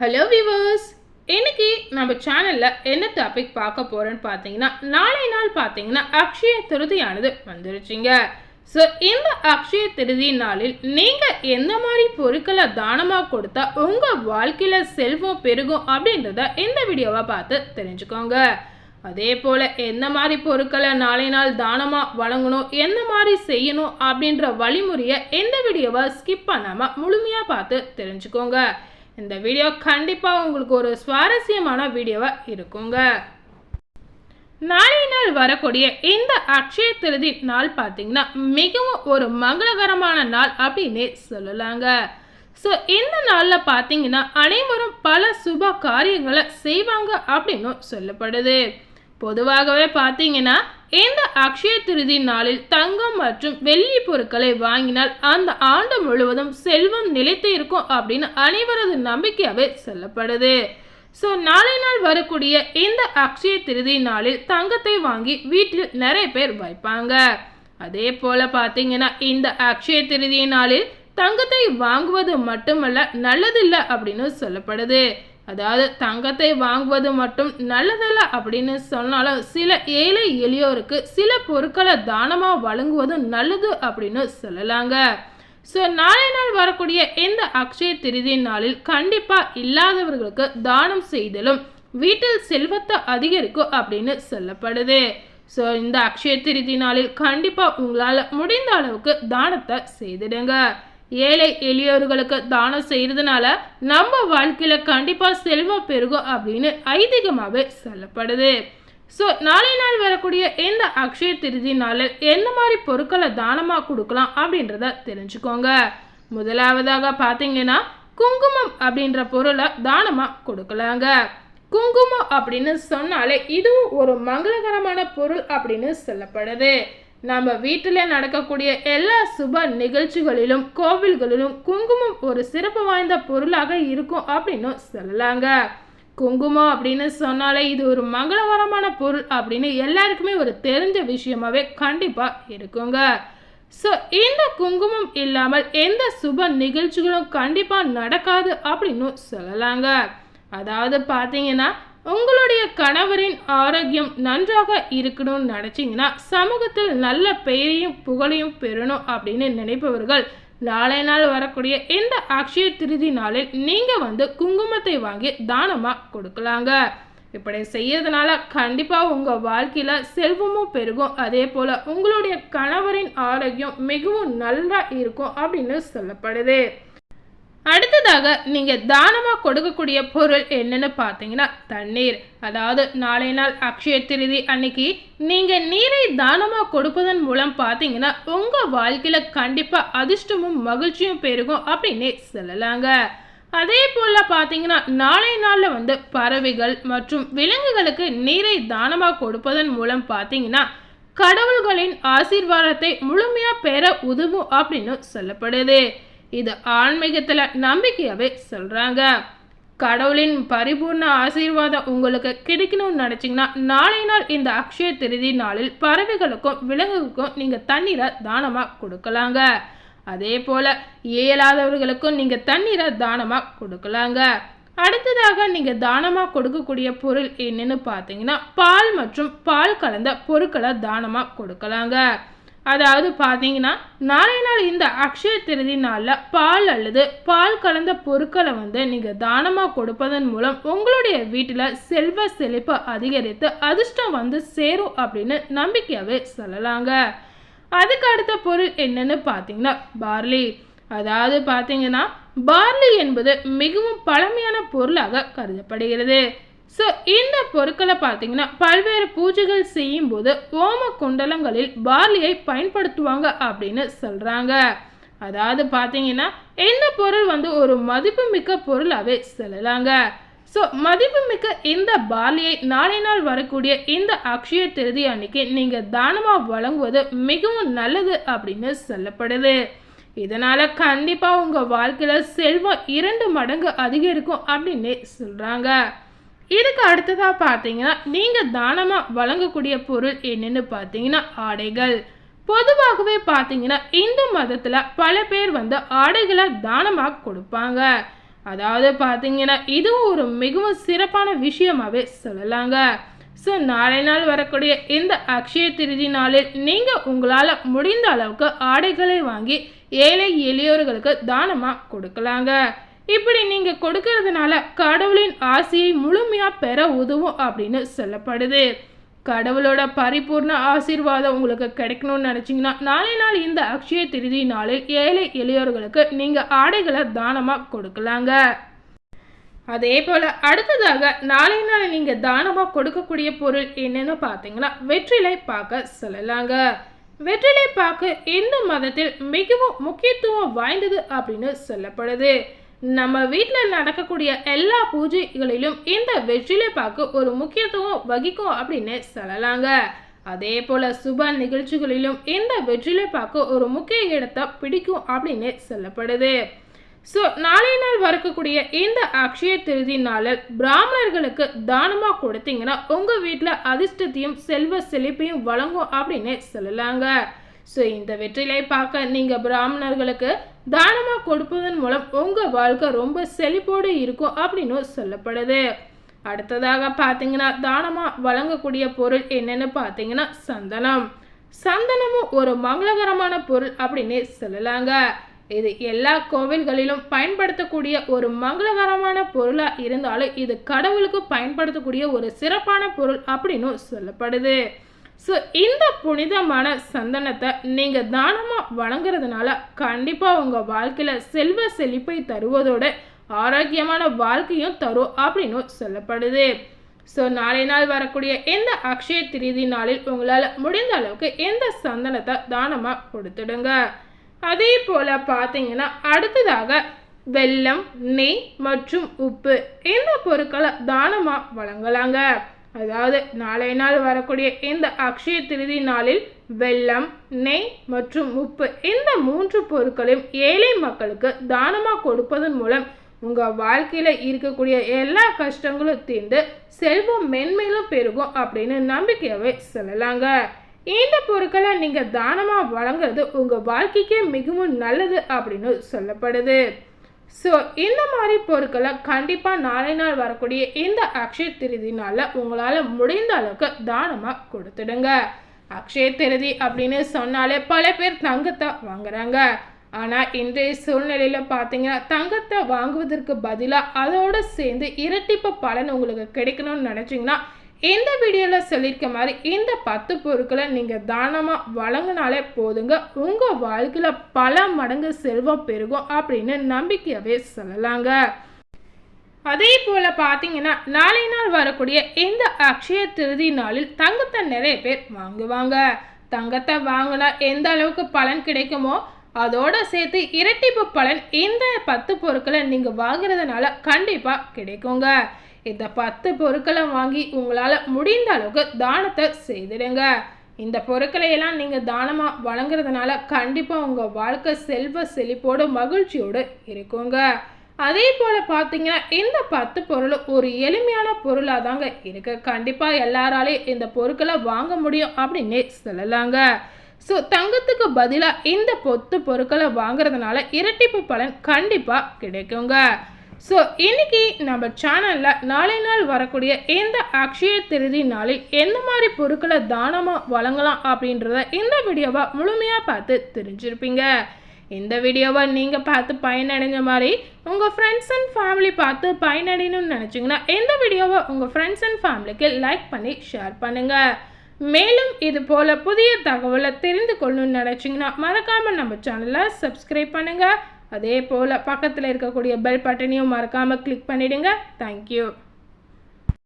Hello viewers இன்னைக்கு நம்ம சேனலில் என்ன டாபிக் பார்க்க போகிறோன்னு பார்த்தீங்கன்னா நாளை நாள் பார்த்தீங்கன்னா அக்ஷய திருதியானது வந்துருச்சுங்க. ஸோ இந்த அக்ஷய திருதி நாளில் நீங்கள் எந்த மாதிரி பொருட்களை தானமாக கொடுத்தா உங்கள் வாழ்க்கையில் செல்வம் பெருகும் அப்படின்றத இந்த வீடியோவை பார்த்து தெரிஞ்சுக்கோங்க. அதே போல் எந்த மாதிரி பொருட்களை நாளை நாள் தானமாக வழங்கணும் எந்த மாதிரி செய்யணும் அப்படின்ற வழிமுறையை இந்த வீடியோவை ஸ்கிப் பண்ணாமல் முழுமையாக பார்த்து தெரிஞ்சுக்கோங்க. இந்த வீடியோ கண்டிப்பாக உங்களுக்கு ஒரு சுவாரஸ்யமான வீடியோவாக இருக்குங்க. நாளை நாள் வரக்கூடிய இந்த அக்ஷய திருதி நாள் பார்த்தீங்கன்னா மிகவும் ஒரு மங்களகரமான நாள் அப்படின்னே சொல்லலாங்க. ஸோ இந்த நாளில் பார்த்தீங்கன்னா அனைவரும் பல சுப காரியங்களை செய்வாங்க அப்படின்னும் சொல்லப்படுது. பொதுவாகவே பார்த்தீங்கன்னா இந்த அக்ஷய திருதி நாளில் தங்கம் மற்றும் வெள்ளி பொருட்களை வாங்கினால் அந்த ஆண்டு முழுவதும் செல்வம் நிலைத்து இருக்கும் அப்படின்னு அனைவரது நம்பிக்கையாகவே சொல்லப்படுது. ஸோ நாளை நாள் வரக்கூடிய இந்த அக்ஷய திருதி நாளில் தங்கத்தை வாங்கி வீட்டில் நிறைய பேர் வைப்பாங்க. அதே போல பார்த்தீங்கன்னா இந்த அக்ஷய திருதி நாளில் தங்கத்தை வாங்குவது மட்டுமல்ல நல்லதில்லை அப்படின்னு சொல்லப்படுது. அதாவது தங்கத்தை வாங்குவது மட்டும் நல்லதல்ல அப்படின்னு சொன்னாலும் சில ஏழை எளியோருக்கு சில பொருட்களை தானமாக வழங்குவதும் நல்லது அப்படின்னு சொல்லலாங்க. ஸோ நாளை நாள் வரக்கூடிய இந்த அக்ஷய திருதி நாளில் கண்டிப்பாக இல்லாதவர்களுக்கு தானம் செய்தலும் வீட்டில் செல்வத்தை அதிகரிக்கும் அப்படின்னு சொல்லப்படுது. ஸோ இந்த அக்ஷய திருதி நாளில் கண்டிப்பாக உங்களால் முடிந்த அளவுக்கு தானத்தை செய்திடுங்க. ஏழை எளியோர்களுக்கு தானம் செய்கிறதுனால நம்ம வாழ்க்கையில் கண்டிப்பாக செல்வம் பெருகும் அப்படின்னு ஐதீகமாகவே சொல்லப்படுது. ஸோ நாளை நாள் வரக்கூடிய இந்த அக்ஷய திருதி நாளில் எந்த மாதிரி பொருட்களை தானமாக கொடுக்கலாம் அப்படின்றத தெரிஞ்சுக்கோங்க. முதலாவதாக பார்த்தீங்கன்னா குங்குமம் அப்படின்ற பொருளை தானமாக கொடுக்கலாங்க. குங்குமம் அப்படின்னு சொன்னாலே இதுவும் ஒரு மங்களகரமான பொருள் அப்படின்னு சொல்லப்படுது. நம்ம வீட்டில் நடக்கக்கூடிய எல்லா சுப நிகழ்ச்சிகளிலும் கோவில்களிலும் குங்குமம் ஒரு சிறப்பு வாய்ந்த பொருளாக இருக்கும் அப்படின்னு சொல்லலாங்க. குங்குமம் அப்படின்னு சொன்னாலே இது ஒரு மங்களகரமான பொருள் அப்படின்னு எல்லாருக்குமே ஒரு தெரிஞ்ச விஷயமாவே கண்டிப்பாக இருக்குங்க. ஸோ இந்த குங்குமம் இல்லாமல் எந்த சுப நிகழ்ச்சிகளும் கண்டிப்பாக நடக்காது அப்படின்னு சொல்லலாங்க. அதாவது பார்த்தீங்கன்னா உங்களுடைய கணவரின் ஆரோக்கியம் நன்றாக இருக்கணும்னு நினச்சிங்கன்னா சமூகத்தில் நல்ல பெயரையும் புகழையும் பெறணும் அப்படின்னு நினைப்பவர்கள் நாளை நாள் வரக்கூடிய இந்த அக்ஷய திருதி நாளில் நீங்கள் வந்து குங்குமத்தை வாங்கி தானமாக கொடுக்கலாங்க. இப்படி செய்யறதுனால கண்டிப்பாக உங்கள் வாழ்க்கையில் செல்வமும் பெருகும். அதே போல் உங்களுடைய கணவரின் ஆரோக்கியம் மிகவும் நல்லா இருக்கும் அப்படின்னு சொல்லப்படுது. அடுத்ததாக நீங்கள் தானமாக கொடுக்கக்கூடிய பொருள் என்னன்னு பார்த்தீங்கன்னா தண்ணீர். அதாவது நாளை நாள் அக்ஷய திருதி அன்னைக்கு நீங்கள் நீரை தானமாக கொடுப்பதன் மூலம் பார்த்தீங்கன்னா உங்கள் வாழ்க்கையில் கண்டிப்பாக அதிர்ஷ்டமும் மகிழ்ச்சியும் பெருகும் அப்படின்னே சொல்லலாங்க. அதே போல் பார்த்தீங்கன்னா நாளை நாளில் வந்து பறவைகள் மற்றும் விலங்குகளுக்கு நீரை தானமாக கொடுப்பதன் மூலம் பார்த்தீங்கன்னா கடவுள்களின் ஆசீர்வாதத்தை முழுமையாக பெற உதவும் அப்படின்னு சொல்லப்படுது. இது ஆன்மீகத்தில் நம்பிக்கையாகவே சொல்கிறாங்க கடவுளின் பரிபூர்ண ஆசீர்வாதம் உங்களுக்கு கிடைக்கணும்னு நினச்சிங்கன்னா நாளை நாள் இந்த அக்ஷய திருதி நாளில் பறவைகளுக்கும் விலங்குகளுக்கும் நீங்கள் தண்ணீரை தானமாக கொடுக்கலாங்க. அதே போல் இயலாதவர்களுக்கும் நீங்கள் தண்ணீரை தானமாக கொடுக்கலாங்க. அடுத்ததாக நீங்கள் தானமாக கொடுக்கக்கூடிய பொருள் என்னென்னு பார்த்தீங்கன்னா பால் மற்றும் பால் கலந்த பொருட்களை தானமாக கொடுக்கலாங்க. அதாவது பார்த்தீங்கன்னா நாளை நாள் இந்த அக்ஷய திருதி நாளில் பால் அல்லது பால் கலந்த பொருட்களை வந்து நீங்கள் தானமாக கொடுப்பதன் மூலம் உங்களுடைய வீட்டில் செல்வ செழிப்பு அதிகரித்து அதிர்ஷ்டம் வந்து சேரும் அப்படின்னு நம்பிக்கையாகவே சொல்லலாங்க. அதுக்கு அடுத்த பொருள் என்னன்னு பார்த்தீங்கன்னா பார்லி. அதாவது பார்த்தீங்கன்னா பார்லி என்பது மிகவும் பழமையான பொருளாக கருதப்படுகிறது. ஸோ இந்த பொருட்களை பார்த்தீங்கன்னா பல்வேறு பூஜைகள் செய்யும்போது ஓம குண்டலங்களில் பார்லியை பயன்படுத்துவாங்க அப்படின்னு சொல்கிறாங்க அதாவது பார்த்தீங்கன்னா இந்த பொருள் வந்து ஒரு மதிப்புமிக்க பொருளாகவே சொல்லலாங்க. ஸோ மதிப்புமிக்க இந்த பார்லியை நாளை நாள் வரக்கூடிய இந்த அக்ஷய திருதி அன்னைக்கு நீங்கள் தானமாக வழங்குவது மிகவும் நல்லது அப்படின்னு சொல்லப்படுது. இதனால் கண்டிப்பாக உங்கள் வாழ்க்கையில் செல்வம் இரண்டு மடங்கு அதிகரிக்கும் அப்படின்னு சொல்கிறாங்க இதுக்கு அடுத்ததாக பார்த்தீங்கன்னா நீங்கள் தானமாக வழங்கக்கூடிய பொருள் என்னென்னு பார்த்தீங்கன்னா ஆடைகள். பொதுவாகவே பார்த்தீங்கன்னா இந்து மதத்தில் பல பேர் வந்து ஆடைகளை தானமாக கொடுப்பாங்க. அதாவது பார்த்தீங்கன்னா இதுவும் ஒரு மிகவும் சிறப்பான விஷயமாகவே சொல்லலாங்க. ஸோ நாளை நாள் வரக்கூடிய இந்த அக்ஷய திருதி நாளில் நீங்கள் உங்களால் முடிந்த அளவுக்கு ஆடைகளை வாங்கி ஏழை எளியோர்களுக்கு தானமாக கொடுக்கலாங்க. இப்படி நீங்கள் கொடுக்கறதுனால கடவுளின் ஆசையை முழுமையாக பெற உதவும் அப்படின்னு சொல்லப்படுது. கடவுளோட பரிபூர்ண ஆசீர்வாதம் உங்களுக்கு கிடைக்கணும்னு நினச்சிங்கன்னா நாளை நாள் இந்த அக்ஷய திருதி நாளில் ஏழை எளியோர்களுக்கு நீங்கள் ஆடைகளை தானமாக கொடுக்கலாங்க. அதே போல் அடுத்ததாக நாளை நாள் நீங்கள் தானமாக கொடுக்கக்கூடிய பொருள் என்னன்னு பார்த்தீங்கன்னா வெற்றிலை பார்க்க சொல்லலாங்க. வெற்றிலை பாக்கு இந்து மதத்தில் மிகவும் முக்கியத்துவம் வாய்ந்தது அப்படின்னு சொல்லப்படுது. நம்ம வீட்டில் நடக்கக்கூடிய எல்லா பூஜைகளிலும் இந்த வெற்றிலை பாக்கு ஒரு முக்கியத்துவம் வகிக்கும் அப்படின்னு சொல்லலாங்க. அதே போல சுப நிகழ்ச்சிகளிலும் இந்த வெற்றிலை பாக்கு ஒரு முக்கிய இடத்தை பிடிக்கும் அப்படின்னு சொல்லப்படுது. ஸோ நாளை நாள் வரக்கூடிய இந்த அக்ஷய திருதி நாளில் பிராமணர்களுக்கு தானமாக கொடுத்தீங்கன்னா உங்கள் வீட்டில் அதிர்ஷ்டத்தையும் செல்வ செழிப்பையும் வழங்கும் அப்படின்னு சொல்லலாங்க. ஸோ இந்த வெற்றிலை பார்க்க நீங்கள் பிராமணர்களுக்கு தானமாக கொடுப்பதன் மூலம் உங்கள் வாழ்க்கை ரொம்ப செழிப்போடு இருக்கும் அப்படின்னு சொல்லப்படுது. அடுத்ததாக பார்த்தீங்கன்னா தானமாக வழங்கக்கூடிய பொருள் என்னென்னு பார்த்தீங்கன்னா சந்தனம். சந்தனமும் ஒரு மங்களகரமான பொருள் அப்படின்னு சொல்லலாங்க. இது எல்லா கோவில்களிலும் பயன்படுத்தக்கூடிய ஒரு மங்களகரமான பொருளாக இருந்தாலும் இது கடவுளுக்கு பயன்படுத்தக்கூடிய ஒரு சிறப்பான பொருள் அப்படின்னு சொல்லப்படுது. ஸோ இந்த புனிதமான சந்தனத்தை நீங்கள் தானமாக வழங்குறதுனால கண்டிப்பாக உங்கள் வாழ்க்கையில் செல்வ செழிப்பை தருவதோடு ஆரோக்கியமான வாழ்க்கையும் தரும் அப்படின்னு சொல்லப்படுது. ஸோ நாளை நாள் வரக்கூடிய எந்த அக்ஷய திருதி நாளில் உங்களால் முடிந்த அளவுக்கு எந்த சந்தனத்தை தானமாக கொடுத்துடுங்க. அதே போல் பார்த்தீங்கன்னா அடுத்ததாக வெல்லம் நெய் மற்றும் உப்பு இந்த பொருட்களை தானமாக வழங்கலாங்க. அதாவது நாளை நாள் வரக்கூடிய இந்த அக்ஷய திருதி நாளில் வெள்ளம் நெய் மற்றும் உப்பு இந்த மூன்று பொருட்களையும் ஏழை மக்களுக்கு தானமாக கொடுப்பதன் மூலம் உங்கள் வாழ்க்கையில் இருக்கக்கூடிய எல்லா கஷ்டங்களும் தீர்ந்து செல்வம் மென்மேலும் பெருகும் அப்படின்னு நம்பிக்கையாகவே சொல்லலாங்க. இந்த பொருட்களை நீங்கள் தானமாக வழங்குறது உங்கள் வாழ்க்கைக்கே மிகவும் நல்லது அப்படின்னு சொல்லப்படுது. ஸோ இந்த மாதிரி பொருட்களை கண்டிப்பாக நாளை நாள் வரக்கூடிய இந்த அக்ஷய திருதி நாளில் உங்களால் முடிந்த அளவுக்கு தானமாக கொடுத்துடுங்க. அக்ஷய திருதி அப்படின்னு சொன்னாலே பல பேர் தங்கத்தை வாங்குறாங்க. ஆனால் இன்றைய சூழ்நிலையில் பார்த்தீங்கன்னா தங்கத்தை வாங்குவதற்கு பதிலாக அதோடு சேர்ந்து இரட்டிப்பு பலன் உங்களுக்கு கிடைக்கணும்னு நினச்சிங்கன்னா இந்த வீடியோவில் சொல்லியிருக்க மாதிரி இந்த பத்து பொருட்களை நீங்கள் தானமாக வழங்கினாலே போதுங்க. உங்கள் வாழ்க்கையில் பல மடங்கு செல்வம் பெருகும் அப்படின்னு நம்பிக்கையாகவே சொல்லலாங்க. அதே போல் பார்த்தீங்கன்னா நாளை நாள் வரக்கூடிய இந்த அக்ஷய திருதி நாளில் தங்கத்தை நிறைய பேர் வாங்குவாங்க. தங்கத்தை வாங்கினா எந்த அளவுக்கு பலன் கிடைக்குமோ அதோட சேர்த்து இரட்டிப்பு பலன் இந்த பத்து பொருட்களை நீங்கள் வாங்குறதுனால கண்டிப்பாக கிடைக்குங்க. இந்த பத்து பொருட்களை வாங்கி உங்களால் முடிந்த அளவுக்கு தானத்தை செய்திடுங்க. இந்த பொருட்களையெல்லாம் நீங்கள் தானமாக வழங்குறதுனால கண்டிப்பாக உங்கள் வாழ்க்கை செல்வ செழிப்போடு மகிழ்ச்சியோடு இருக்குங்க. அதே போல் பார்த்தீங்கன்னா இந்த பத்து பொருள் ஒரு எளிமையான பொருளாக தாங்க இருக்குது கண்டிப்பாக எல்லாராலையும் இந்த பொருட்களை வாங்க முடியும் அப்படின்னே சொல்லலாங்க. ஸோ தங்கத்துக்கு பதிலாக இந்த பொத்து பொருட்களை வாங்குறதுனால இரட்டிப்பு பலன் கண்டிப்பாக கிடைக்குங்க. ஸோ இன்னைக்கு நம்ம சேனலில் நாளை நாள் வரக்கூடிய எந்த அக்ஷய திருதி நாளில் எந்த மாதிரி பொருட்களை தானமாக வழங்கலாம் அப்படின்றத இந்த வீடியோவை முழுமையாக பார்த்து தெரிஞ்சிருப்பீங்க. இந்த வீடியோவை நீங்கள் பார்த்து பயனடைஞ்ச மாதிரி உங்கள் ஃப்ரெண்ட்ஸ் அண்ட் ஃபேமிலி பார்த்து பயனடையணும்னு நினச்சிங்கன்னா இந்த வீடியோவை உங்கள் ஃப்ரெண்ட்ஸ் அண்ட் ஃபேமிலிக்கு லைக் பண்ணி ஷேர் பண்ணுங்கள் மேலும் இது போல் புதிய தகவலை தெரிந்து கொள்ளணும்னு நினச்சிங்கன்னா மறக்காமல் நம்ம சேனலை சப்ஸ்கிரைப் பண்ணுங்கள் அதே போல் பக்கத்தில் இருக்கக்கூடிய பெல் பட்டனையும் மறக்காமல் கிளிக் பண்ணிவிடுங்க தேங்க்யூ